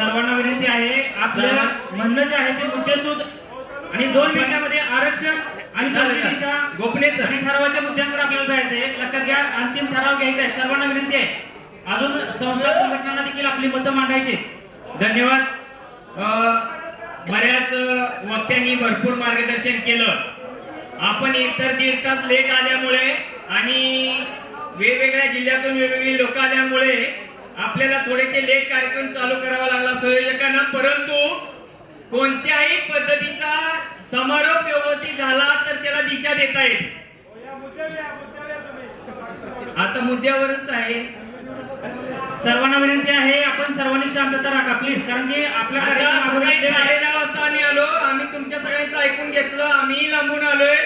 सर्वांना विनंती आहे आपलं सर्वां- म्हणणं जे आहे ते मुद्देसूद आणि दोन मिनिटांमध्ये आरक्षण आणि दिशा गोपने सर आणि ठरावाच्या मुद्द्यांकडे आपल्याला जायचंय लक्षात घ्या अंतिम ठराव घ्यायचा आहे. सर्वांना विनंती आहे. अजून संस्था संघटनांना देखील आपली मतं मांडायची धन्यवाद. अ, बऱ्याच वक्त्यांनी भरपूर मार्गदर्शन केलं. आपण एकतर दीड तास लेट आल्यामुळे आणि वेगवेगळ्या जिल्ह्यातून वेगवेगळी लोक आल्यामुळे आपल्याला थोडेसे लेट कार्यक्रम चालू करावा लागला संयोजकांना परंतु कोणत्याही पद्धतीचा समारोप व्यवस्थित झाला तर त्याला दिशा देता येईल. आता मुद्द्यावरच आहे. सर्वांना विनंती आहे आपण सर्वांनी शांतता राखा प्लीज कारण की आपल्या. साडेदहा वाजता आम्ही आलो आम्ही तुमच्या सगळ्यांचं ऐकून घेतलं आम्ही लांबून आलोय.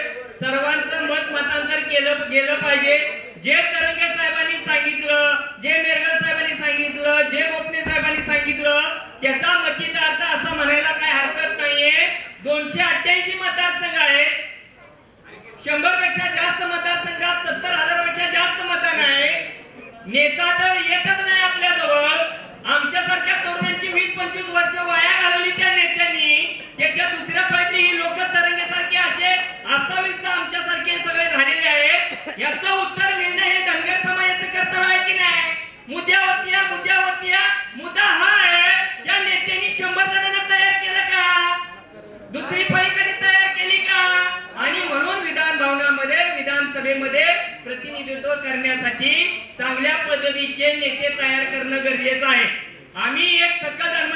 सर्वांचं मत मतांतर केलं गेलं पाहिजे. जे तरंगे साहेबांनी सांगितलं जे मेरगल साहेबांनी सांगितलं जे गोपने साहेबांनी सांगितलं त्याचा मतीचा अर्थ असं म्हणायला काय हरकत नाहीये. दोनशे अठ्ठ्याऐंशी मतदारसंघ आहे शंभरपेक्षा जास्त मतदारसंघात सत्तर हजारपेक्षा जास्त मतदान आहे नेता करण्यासाठी चांगल्या पद्धतीचे नेते तयार करणं गरजेचं आहे. आम्ही एक सकल धर्म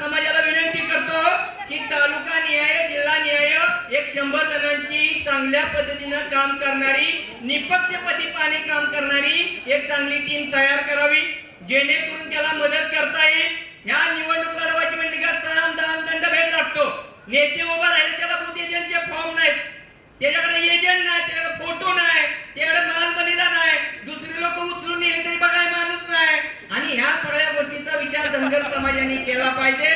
समाजाला विनंती करतो की तालुका निहाय जिल्हा निहाय एक शंभर जणांची चांगल्या पद्धतीनं काम करणारी निपक्षपातीपणे काम करणारी एक चांगली टीम तयार करावी. जेणेकरून त्याला मदत करता येईल. ह्या निवडणूक लढवायची म्हणजे का साम दाम दंड भेद लागतो. नेते उभा राहिले त्याला बूथ फॉर्म नाहीत. त्याच्याकडे एजंट नाही त्याच्याकडे फोटो नाही त्याच्याकडे मान बलिदा नाही. दुसरे लोक उचलून नेले तरी बघाय माणूस नाही. आणि ह्या सगळ्या गोष्टीचा विचार धनगर समाजाने केला पाहिजे.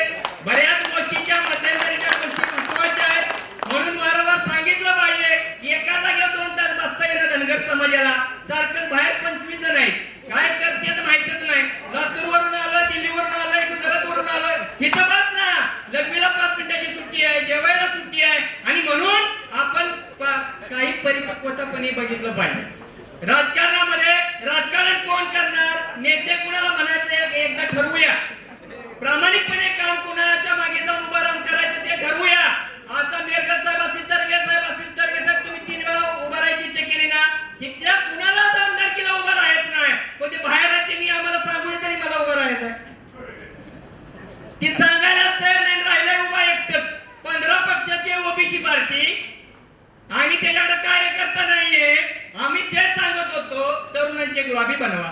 बऱ्याच गोष्टीच्या मध्यंतरीच्या गोष्टी महत्त्वाच्या आहेत. म्हणून वारंवार सांगितलं पाहिजे एका जागेवर दोन तास बसता येणं धनगर समाजाला. सारखं बाहेर पंचवीस जण आहेत काय करते तर माहितच नाही लातूरवरून आलं दिल्लीवरून आलोय गुजरातवरून आलोय इथं बस ना लग्नीला पाच मिनिटाची सुट्टी आहे जेवायला सुट्टी आहे आणि म्हणून आपण पा- काही परिपक्वतापणे बघितलं पाहिजे राजकारणामध्ये राजकारण कोण करणार नेते कुणाला म्हणायचं एक- एकदा ठरवूया प्रामाणिकपणे काम कुणाच्या मागे जाऊन उभं राहून करायचं ते ठरवूया आता मेरगत साहेब असतील तरगे साहेब असतील तरगे साहेब तुम्ही तीन वेळा उभं राहायची इच्छा केली ना इथल्या कुणालाच आमदारकीला उभं राहायचं नाही पण ते बाहेर आहेत त्यांनी आम्हाला सांगू दे तरी मला उभं राहायचं आहे. ती सांगायलाच तयार नाही राहिलंय उभा एकटच पंधरा पक्षाची ओबीसी पार्टी आणि त्याच्याकडे कार्यकर्ता नाहीये आम्ही तेच सांगत होतो लॉबी बनवा बनवा.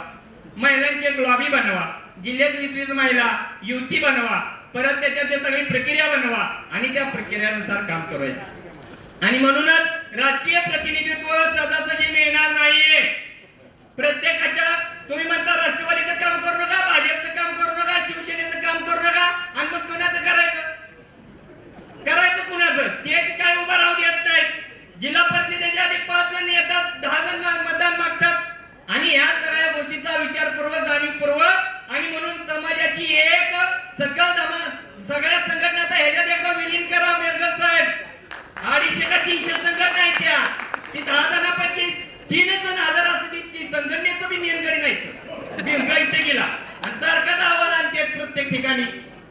महिलांचे लॉबी बनवा. जिल्ह्यात वीस वीस महिला युती बनवा. परत त्याच्यात ते सगळी प्रक्रिया बनवा. आणि त्या प्रक्रियानुसार काम करूया. आणि म्हणूनच राजकीय प्रतिनिधित्व सहजासहजी मिळणार नाहीये प्रत्येकाच्या तुम्ही म्हणता राष्ट्रवादीचं काम करू नका भाजपचं काम करू नका शिवसेनेचं काम करू नका आणि मग कुणाचं करायचं करायचं कुणाचं ते काय उभं राहू देत नाहीत जिल्हा परिषदेच्या आधी पाच जण येतात दहा जण मा- मतदान मागतात आणि ह्या सगळ्या गोष्टीचा विचारपूर्वक जाणीवपूर्वक आणि म्हणून समाजाची एक सकल दमा सगळ्या संघटना आता ह्याच्यात एकदा विलीन करा मेरगत साहेब अडीचशे का तीनशे संघटना आहेत त्या ती दहा जणांपैकी तीनच जण आजार असते ती- संघटनेचं बी मेनगडी नाही इथे गेला. आणि सारखाच अहवाल आणते प्रत्येक ठिकाणी.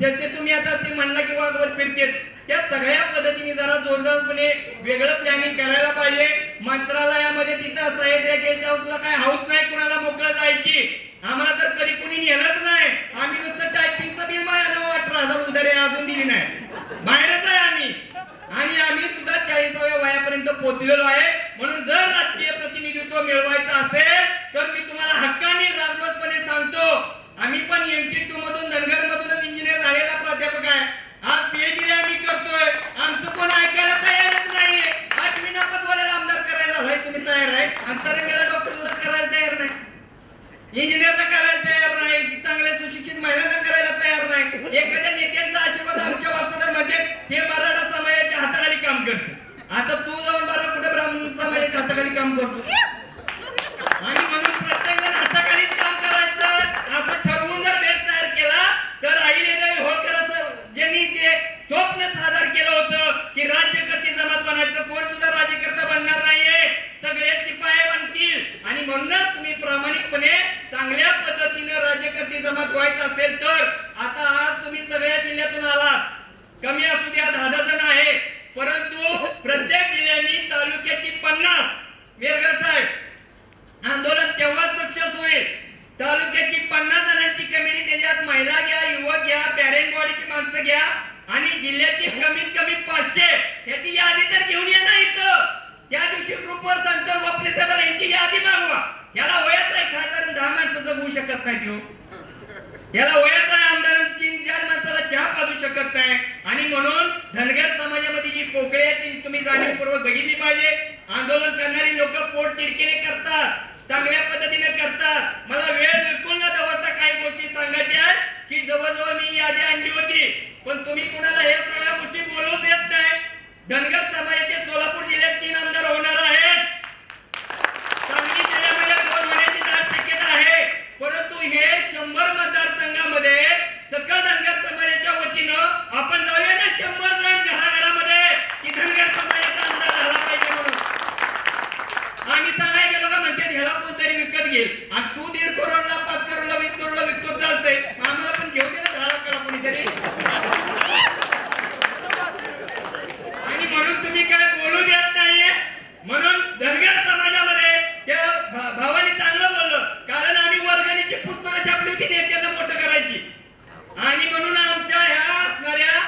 जसे तुम्ही आता ते म्हणला की वाघवर फिरतेत. त्या सगळ्या पद्धतीने जरा जोरदारपणे वेगळं प्लॅनिंग करायला पाहिजे. मंत्रालयामध्ये तिथं सह्याद्री Yediler. चांगल्या पद्धतीने राज्यकर्ते जमात व्हायचं असेल तर आता आज तुम्ही सगळ्या जिल्ह्यातून आलात कमी असू द्या दहा जण आहे परंतु प्रत्येक जिल्ह्यानी तालुक्याची पन्नास. वेरगर साहेब आंदोलन तेव्हा सक्सेस होईल. तालुक्याची पन्नास जणांची कमिटी त्याच्यात महिला घ्या युवक घ्या पॅरेंट बॉडीची माणसं घ्या. आणि जिल्ह्याची कमीत कमी पाचशे. याची यादी तर घेऊन या नाही त्या दिवशी ग्रुपवर सांगतो बापले साहेब यांची यादी मागवा. याला वयात दहा जगू शकत नाही तो याला वयाचा आमदार तीन चार माणसाला चहा पाजू शकत नाही. आणि म्हणून धनगर समाजामध्ये जी पोकळी आहे ती तुम्ही जाणीवपूर्वक बघितली पाहिजे. आंदोलन करणारी लोक पोट तिरकीने करतात चांगल्या पद्धतीने करतात. मला वेळ बिलकुल न दवरता काही गोष्टी सांगायच्या की जवळजवळ मी यादी आणली होती. पण तुम्ही कुणाला हे सगळ्या गोष्टी बोलवू देत नाही. धनगर समाजाचे सोलापूर जिल्ह्यात तीन आमदार होणार आहेत सांगली जिल्ह्यामध्ये दोन होण्याची दाट शक्यता आहे परंतु हे शंभर मतदारसंघामध्ये सकल धनगर समाजाच्या वतीनं आपण जाऊया ना शंभर जण घराघरामध्ये की धनगर समाजाचा आमदार झाला पाहिजे म्हणून आम्ही सांगाय गेलो का म्हणते ह्याला कोणतरी विकत घेईल आणि तू दीड करोडला पाच करोडला वीस करोडला विकतो चालतंय मग आम्हाला पण घेऊ दे ना दहा लाखाला कोणीतरी आणि म्हणून तुम्ही काय बोलू देत नाहीये म्हणून धनगर समाजामध्ये त्या भा- भावाने चांगलं बोललं कारण आम्ही वर्गणीची पुस्तकं छापली होती नेत्यांना मोठं करायची आणि म्हणून आमच्या ह्या असणाऱ्या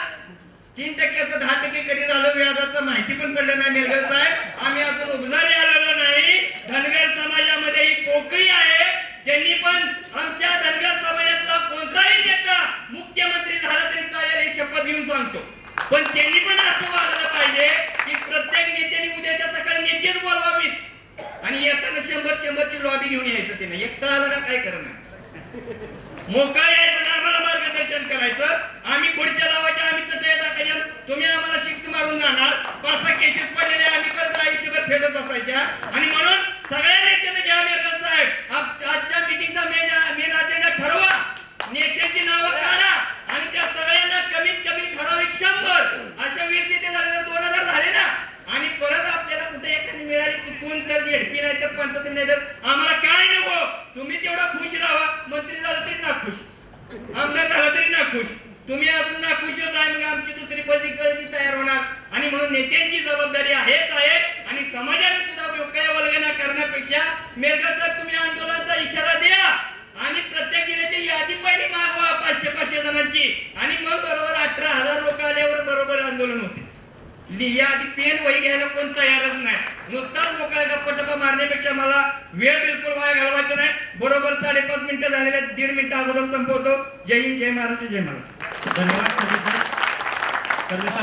तीन टक्क्याचं दहा टक्के कधी झालं व्याजाचं माहिती पण पडलं नाही मेलगर साहेब. आम्ही अजून उभारी आलेलो नाही. धनगर समाजामध्ये ही पोकळी आहे. ज्यांनी पण आमच्या धनगर समाजातला कोणताही नेता मुख्यमंत्री झाला तरी चालेल हे शपथ घेऊन सांगतो. पण त्यांनी पण असं वागलं पाहिजे की प्रत्येक नेत्याने उद्याच्या सकाळी नेतेच बोलवावीत. आणि येताना शंभर शंभरची लॉबी घेऊन यायचं त्याने एकटा आला का काय करणार मोकळा यायचं ना आम्हाला मार्गदर्शन करायचं. आम्ही पुढच्या केसेस पडलेले आम्ही कर्ज आयुष्यभर फेडत बसायच्या. आणि म्हणून घ्या साहेब. आजच्या मिटिंगचा मेन मेन अजेंडा ठरवा. नेत्याची नावं काढा. आणि त्या सगळ्यांना कमीत कमी ठराविक शंभर. अशा वीस नेते झाले तर दोन हजार झाले ना. आणि परत आपल्याला कुठे एखादी मिळाली चुकून तर झेडपी नाही तर पंचायत नाही तर आम्हाला काय नको? तुम्ही तेवढा खुश राहा. मंत्री झालं तरी नाखुश. आमदार झाला तरी नाखुश. तुम्ही अजून नाखुशच आहे. मग आमची दुसरी पद्धती तयार होणार आणि म्हणून नेत्यांची जबाबदारी आहेच आहे. आणि समाजाने सुद्धा डोक्या करण्यापेक्षा मेरगत तुम्ही आंदोलनाचा इशारा द्या. आणि प्रत्येक जिल्ह्याची यादी पहिली मागवा पाचशे पाचशे जणांची. आणि मग बरोबर अठरा हजार लोक आल्यावर बरोबर आंदोलन होते. लिहिया आधी पेन वही घ्यायला कोण तयारच नाही. नुसताच लोकांना पटपा मारण्यापेक्षा मला वेळ बिलकुल वाया घालवायचा नाही. बरोबर साडेपाच मिनिटं झालेल्या दीड मिनिटं अगोदर संपवतो. जय हिंद जय महाराष्ट्र जय महाराष्ट्र. धन्यवाद